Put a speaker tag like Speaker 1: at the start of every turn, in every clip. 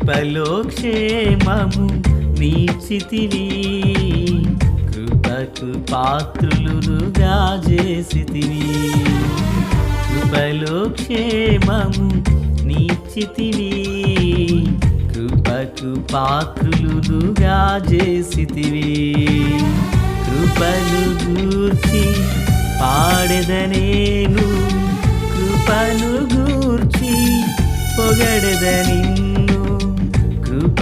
Speaker 1: కృపలో క్షేమము నీచితివి. కృపకు పాత్రులుగా చేసితివి. కృపలో క్షేమము నీచితివి. కృపకు పాత్రులుగా చేసితివి. కృపలు గూర్చి పాడెదనేను కృపను గూర్చి పొగడదని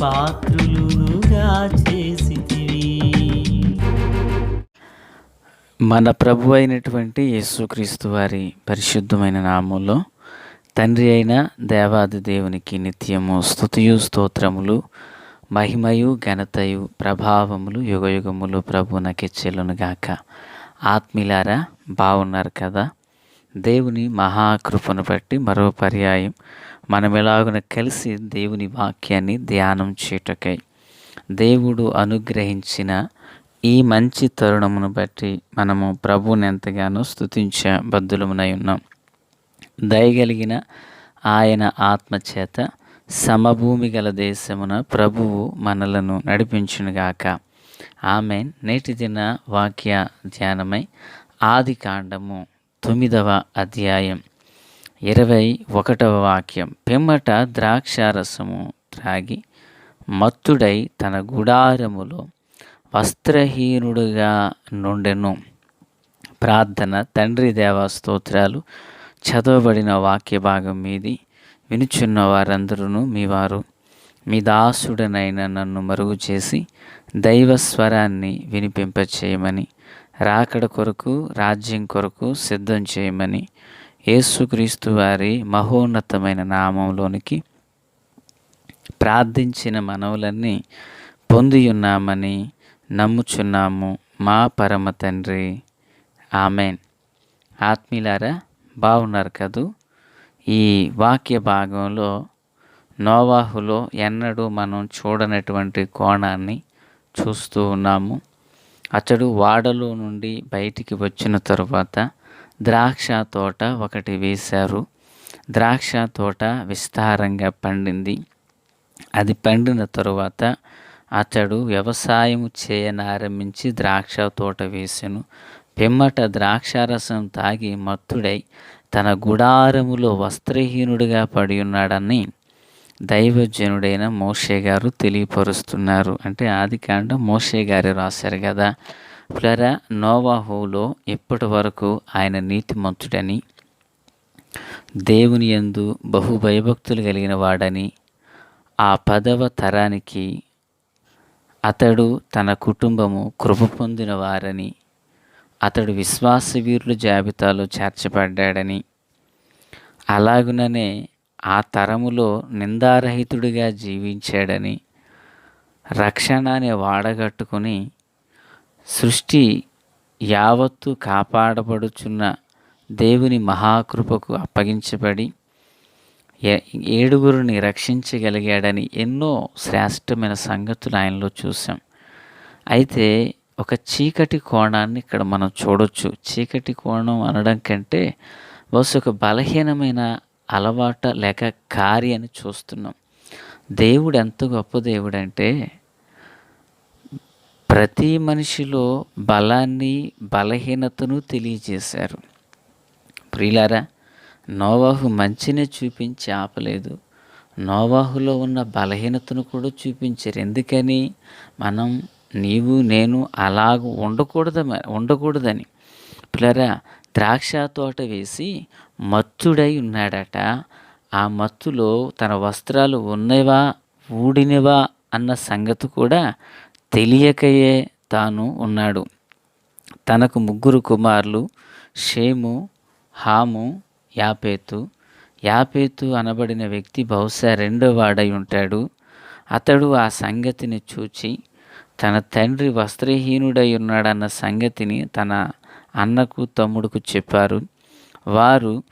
Speaker 1: పాత్రులుగా చేసితివి.
Speaker 2: మన ప్రభు అయినటువంటి యేసుక్రీస్తు వారి పరిశుద్ధమైన నామంలో తండ్రి అయిన దేవాది దేవునికి నిత్యము స్తుతియు స్తోత్రములు మహిమయు ఘనతయు ప్రభావములు యుగయుగములు ప్రభునకెచ్చెలును గాక ఆత్మీలారా బాగున్నారు కదా? దేవుని మహాకృపను బట్టి మరో పర్యాయం మనం ఎలాగున కలిసి దేవుని వాక్యాన్ని ధ్యానం చేయుటకై దేవుడు అనుగ్రహించిన ఈ మంచి తరుణమును బట్టి మనము ప్రభువుని ఎంతగానో స్థుతించే బద్దులమునై ఉన్నాం. దయగలిగిన ఆయన ఆత్మచేత సమభూమి గల దేశమున ప్రభువు మనలను నడిపించునుగాక. ఆమె నేటి దిన వాక్య ధ్యానమై ఆది కాండము. తొమ్మిదవ అధ్యాయం. ఇరవై ఒకటవ వాక్యం. పిమ్మట ద్రాక్షారసము త్రాగి మత్తుడై తన గుడారములో వస్త్రహీనుడుగా నుండెను. ప్రార్థన తండ్రి దేవ స్తోత్రాలు చదవబడిన వాక్య భాగం మీది వినుచున్న వారందరూ మీ వారు మీ దాసుడనైన నన్ను మరుగు చేసి దైవ స్వరాన్ని వినిపింపచేయమని రాకడ కొరకు రాజ్యం కొరకు సిద్ధం చేయమని యేసుక్రీస్తు వారి మహోన్నతమైన నామంలోనికి ప్రార్థించిన మనవులన్నీ పొంది ఉన్నామని నమ్ముచున్నాము మా పరమ తండ్రి. ఆమెన్. ఆత్మీయులారా బాగున్నారు కదూ? ఈ వాక్య భాగంలో నోవాహులో ఎన్నడూ మనం చూడనటువంటి కోణాన్ని చూస్తూ ఉన్నాము. అతడు వాడలో నుండి బయటికి వచ్చిన తరువాత ద్రాక్ష తోట ఒకటి వేశారు. ద్రాక్ష తోట విస్తారంగా పండింది. అది పండిన తరువాత అతడు వ్యవసాయం చేయనారంభించి ద్రాక్ష తోట వేసెను. పిమ్మట ద్రాక్షారసం తాగి మత్తుడై తన గుడారములో వస్త్రహీనుడిగా పడి ఉన్నాడని దైవజనుడైన మోషే గారు తెలియపరుస్తున్నారు. అంటే ఆది కాండం మోషే గారు రాశారు కదా. ప్లరా నోవాహులో ఇప్పటి వరకు ఆయన నీతిమంతుడని దేవుని యందు బహు భయభక్తులు కలిగిన వాడని ఆ పదవ తరానికి అతడు తన కుటుంబము కృప పొందిన వారని అతడు విశ్వాసవీరుల జాబితాలో చేర్చబడ్డాడని అలాగుననే ఆ తరములో నిందారహితుడిగా జీవించాడని రక్షణ అనే వాడగట్టుకుని సృష్టి యావత్తు కాపాడబడుచున్న దేవుని మహాకృపకు అప్పగించబడి ఏడుగురిని రక్షించగలిగాడని ఎన్నో శ్రేష్టమైన సంగతులు ఆయనలో చూసాం అయితే ఒక చీకటి కోణాన్ని ఇక్కడ మనం చూడొచ్చు. చీకటి కోణం అనడం కంటే బహుశా ఒక బలహీనమైన అలవాట లేక కార్యాన్ని చూస్తున్నాం. దేవుడు ఎంత గొప్ప దేవుడు అంటే ప్రతి మనిషిలో బలాన్ని బలహీనతను తెలియజేశారు. ప్రియులారా నోవాహు మంచిని చూపించి ఆపలేదు. నోవాహులో ఉన్న బలహీనతను కూడా చూపించారు. ఎందుకని? మనం నీవు నేను అలాగ ఉండకూడదు ఉండకూడదని. పిల్లరా ద్రాక్ష తోట వేసి మత్తుడై ఉన్నాడట. ఆ మత్తులో తన వస్త్రాలు ఉన్నవా ఊడినవా అన్న సంగతి కూడా తెలియకయే తాను ఉన్నాడు. తనకు ముగ్గురు కుమారులు షేము హాము యాపేతు. యాపేతు అనబడిన వ్యక్తి బహుశా రెండో వాడై ఉంటాడు. అతడు ఆ సంగతిని చూచి తన తండ్రి వస్త్రహీనుడై ఉన్నాడన్న సంగతిని తన అన్నకు తమ్ముడుకు చెప్పారు. వారు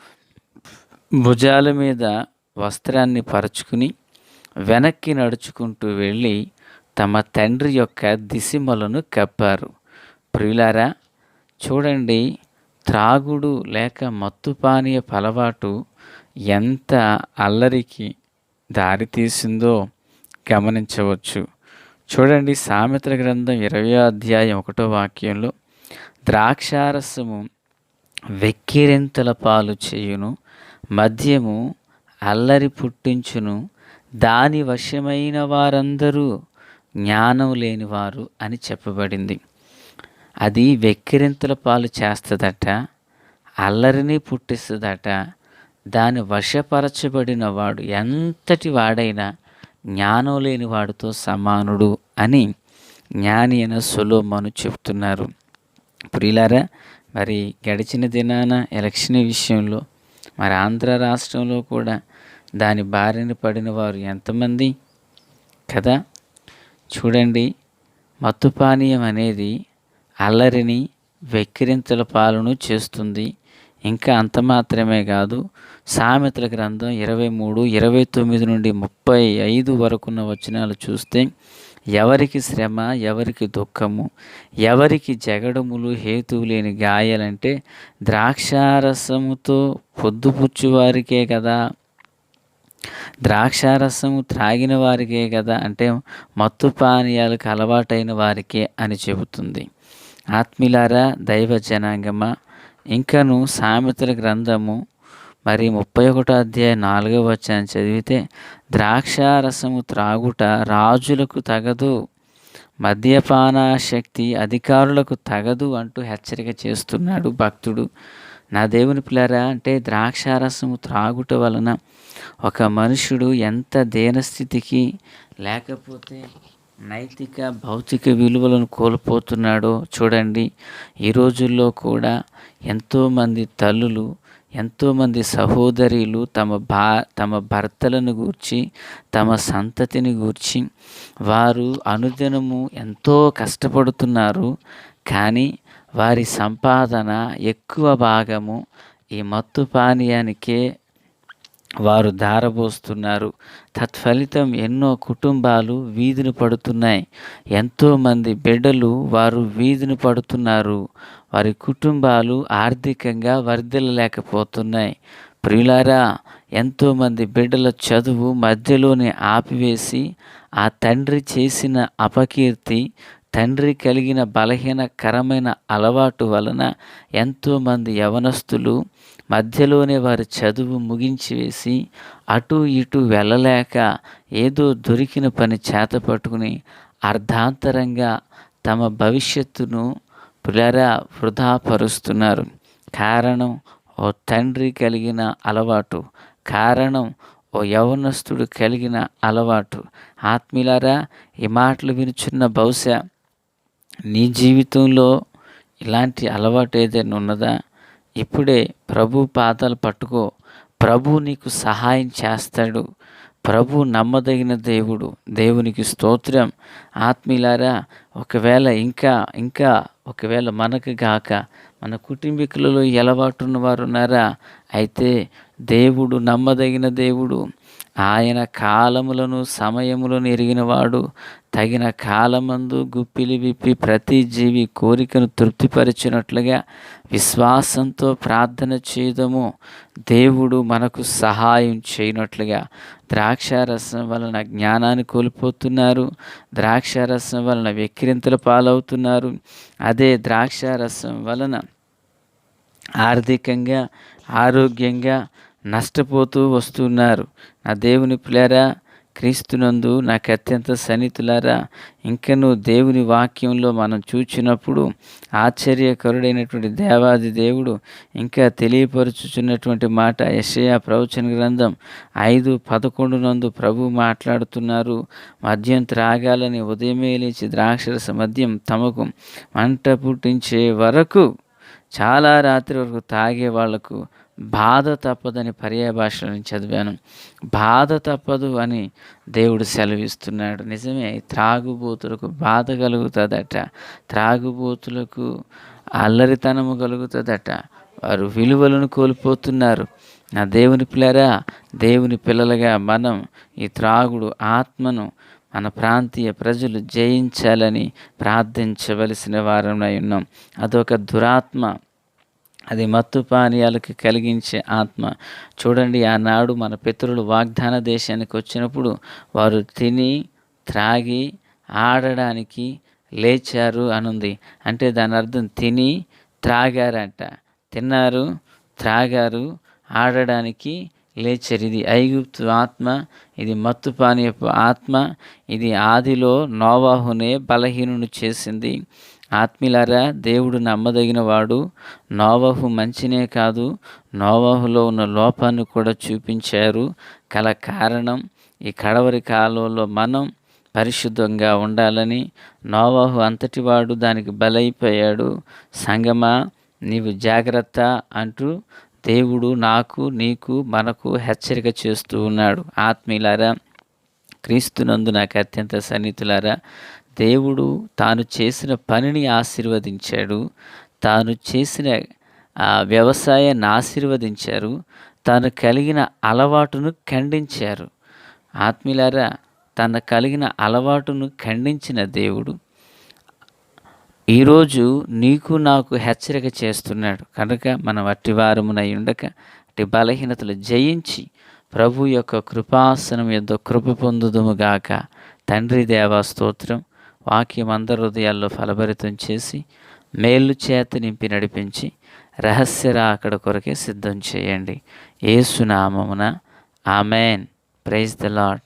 Speaker 2: భుజాల మీద వస్త్రాన్ని పరుచుకుని వెనక్కి నడుచుకుంటూ వెళ్ళి తమ తండ్రి యొక్క దిశిమలను కప్పారు. ప్రియులారా చూడండి త్రాగుడు లేక మత్తుపానీయ పలవాటు అలవాటు ఎంత అల్లరికి దారితీసిందో గమనించవచ్చు. చూడండి సామెతల గ్రంథం ఇరవై అధ్యాయం ఒకటో వాక్యంలో ద్రాక్షారసము వెక్కిరింతల పాలు చేయును మద్యము అల్లరి పుట్టించును. దాని వశమైన వారందరూ జ్ఞానం లేనివారు అని చెప్పబడింది. అది వెక్కిరింతల పాలు చేస్తుందట అల్లరిని పుట్టిస్తుందట. దాని వశపరచబడిన వాడు ఎంతటి వాడైనా జ్ఞానం లేని వాడితో సమానుడు అని జ్ఞాని అయిన సులోమను చెప్తున్నారు. ప్రియులారా మరి గడిచిన దినాన ఎలక్షన్ విషయంలో మరి ఆంధ్ర రాష్ట్రంలో కూడా దాని బారిన పడిన వారు ఎంతమంది? కదా? చూడండి మత్తు పానీయం అనేది అల్లరిని వెక్కిరింతల పాలను చేస్తుంది. ఇంకా అంత మాత్రమే కాదు సామెతల గ్రంథం ఇరవై మూడు ఇరవై తొమ్మిది నుండి ముప్పై ఐదు వరకున్న వచనాలు చూస్తే ఎవరికి శ్రమ ఎవరికి దుఃఖము ఎవరికి జగడములు హేతువు లేని గాయాలంటే ద్రాక్షారసముతో పొద్దుపుచ్చు వారికే కదా. ద్రాక్షారసము త్రాగిన వారికే కదా. అంటే మత్తు పానీయాలకు అలవాటైన వారికే అని చెబుతుంది. ఆత్మీలారా దైవ జనాంగమా ఇంకను సామెతల గ్రంథము మరి ముప్పై ఒకటో అధ్యాయ నాలుగవ వచ్చాయని చదివితే ద్రాక్షారసము త్రాగుట రాజులకు తగదు మద్యపాన శక్తి అధికారులకు తగదు అంటూ హెచ్చరిక చేస్తున్నాడు భక్తుడు. నా దేవుని పిల్లరా అంటే ద్రాక్షారసము త్రాగుట వలన ఒక మనుషుడు ఎంత దీనస్థితికి లేకపోతే నైతిక భౌతిక విలువలను కోల్పోతున్నాడో చూడండి. ఈ రోజుల్లో కూడా ఎంతోమంది తల్లులు ఎంతోమంది సహోదరులు తమ భా తమ భర్తలను గూర్చి తమ సంతతిని గూర్చి వారు అనుదినము ఎంతో కష్టపడుతున్నారు కానీ వారి సంపాదన ఎక్కువ భాగము ఈ మత్తు పానీయానికే వారు ధారపోస్తున్నారు తత్ఫలితం ఎన్నో కుటుంబాలు వీధిని పడుతున్నాయి. ఎంతోమంది బిడ్డలు వారు వీధిని పడుతున్నారు. వారి కుటుంబాలు ఆర్థికంగా వర్ధిల్లలేకపోతున్నాయి. ప్రియులారా ఎంతోమంది బిడ్డల చదువు మధ్యలోనే ఆపివేసి ఆ తండ్రి చేసిన అపకీర్తి తండ్రి కలిగిన బలహీనకరమైన అలవాటు వలన ఎంతోమంది యవనస్తులు మధ్యలోనే వారి చదువు ముగించి వేసి అటు ఇటు వెళ్ళలేక ఏదో దొరికిన పని చేత పట్టుకుని అర్ధాంతరంగా తమ భవిష్యత్తును పులరా వృధాపరుస్తున్నారు. కారణం ఓ తండ్రి కలిగిన అలవాటు. కారణం ఓ యవనస్తుడు కలిగిన అలవాటు. ఆత్మీలారా ఈ మాటలు వినుచున్న బహుశా నీ జీవితంలో ఇలాంటి అలవాటు ఏదైనా ఉన్నదా? ఇప్పుడే ప్రభు పాదాలు పట్టుకో. ప్రభు నీకు సహాయం చేస్తాడు. ప్రభు నమ్మదగిన దేవుడు. దేవునికి స్తోత్రం. ఆత్మీయులారా ఒకవేళ ఇంకా ఇంకా ఒకవేళ మనకు గాక మన కుటుంబీకులలో ఎలవాటున్న అలవాటు ఉన్నారా అయితే దేవుడు నమ్మదగిన దేవుడు. ఆయన కాలములను సమయములను ఎరిగినవాడు. తగిన కాలమందు గుప్పిలి విప్పి ప్రతి జీవి కోరికను తృప్తిపరిచినట్లుగా విశ్వాసంతో ప్రార్థన చేయదము. దేవుడు మనకు సహాయం చేయనట్లుగా ద్రాక్షారసం వలన జ్ఞానాన్ని కోల్పోతున్నారు. ద్రాక్షారసం వలన వెక్కిరింతల పాలవుతున్నారు. అదే ద్రాక్షారసం వలన ఆర్థికంగా ఆరోగ్యంగా నష్టపోతూ వస్తున్నారు. నా దేవుని పిల్లరా క్రీస్తునందు నాకు అత్యంత సన్నిహితులారా ఇంకను దేవుని వాక్యంలో మనం చూచినప్పుడు ఆశ్చర్యకరుడైనటువంటి దేవాది దేవుడు ఇంకా తెలియపరుచుచున్నటువంటి మాట యషయా ప్రవచన గ్రంథం ఐదు పదకొండు నందు ప్రభు మాట్లాడుతున్నారు. మద్యం త్రాగాలని ఉదయమే లేచి ద్రాక్షరస మద్యం తమకు మంట పుట్టించే వరకు చాలా రాత్రి వరకు తాగే వాళ్ళకు బాధ తప్పదని పర్యాభాషలను చదివాను. బాధ తప్పదు అని దేవుడు సెలవిస్తున్నాడు. నిజమే త్రాగుబోతులకు బాధ కలుగుతుందట. త్రాగుబోతులకు అల్లరితనము కలుగుతుందట. వారు విలువలను కోల్పోతున్నారు. నా దేవుని పిల్లరా దేవుని పిల్లలుగా మనం ఈ త్రాగుడు ఆత్మను మన ప్రాంతీయ ప్రజలు జయించాలని ప్రార్థించవలసిన వారమై ఉన్నాం. అదొక దురాత్మ. అది మత్తు పానీయాలకు కలిగించే ఆత్మ. చూడండి ఆనాడు మన పితరులు వాగ్దాన దేశానికి వచ్చినప్పుడు వారు తిని త్రాగి ఆడడానికి లేచారు అనుంది. అంటే దాని అర్థం తిని త్రాగారంట. తిన్నారు త్రాగారు ఆడడానికి లేచారు. ఇది ఐగుప్తు ఆత్మ ఇది మత్తు పానీయపు ఆత్మ ఇది ఆదిలో నోవాహునే బలహీనుని చేసింది. ఆత్మీలారా దేవుడు నమ్మదగిన వాడు. నోవహు మంచినే కాదు నోవహులో ఉన్న లోపాన్ని కూడా చూపించారు. కల కారణం ఈ కడవరి కాలంలో మనం పరిశుద్ధంగా ఉండాలని నోవాహు అంతటివాడు దానికి బలైపోయాడు. సంగమా నీవు జాగ్రత్త అంటూ దేవుడు నాకు నీకు మనకు హెచ్చరిక చేస్తూ ఉన్నాడు. ఆత్మీయులారా క్రీస్తునందు నాకు అత్యంత సన్నిహితులారా దేవుడు తాను చేసిన పనిని ఆశీర్వదించాడు. తాను చేసిన ఆ వ్యవసాయాన్ని ఆశీర్వదించారు. తాను కలిగిన అలవాటును ఖండించారు. ఆత్మీలారా తన కలిగిన అలవాటును ఖండించిన దేవుడు ఈరోజు నీకు నాకు హెచ్చరిక చేస్తున్నాడు. కనుక మనం అట్టివారమునై ఉండక అట్టి బలహీనతలు జయించి ప్రభు యొక్క కృపాసనం యొక్క కృప పొందుదుముగాక తండ్రి దేవా స్తోత్రం. వాక్యం అందరి హృదయాల్లో ఫలభరితం చేసి మేలు చేత నింపి నడిపించి రహస్యరా అక్కడ కొరకే సిద్ధం చేయండి. ఏసునామమున ఆమెన్. Praise the Lord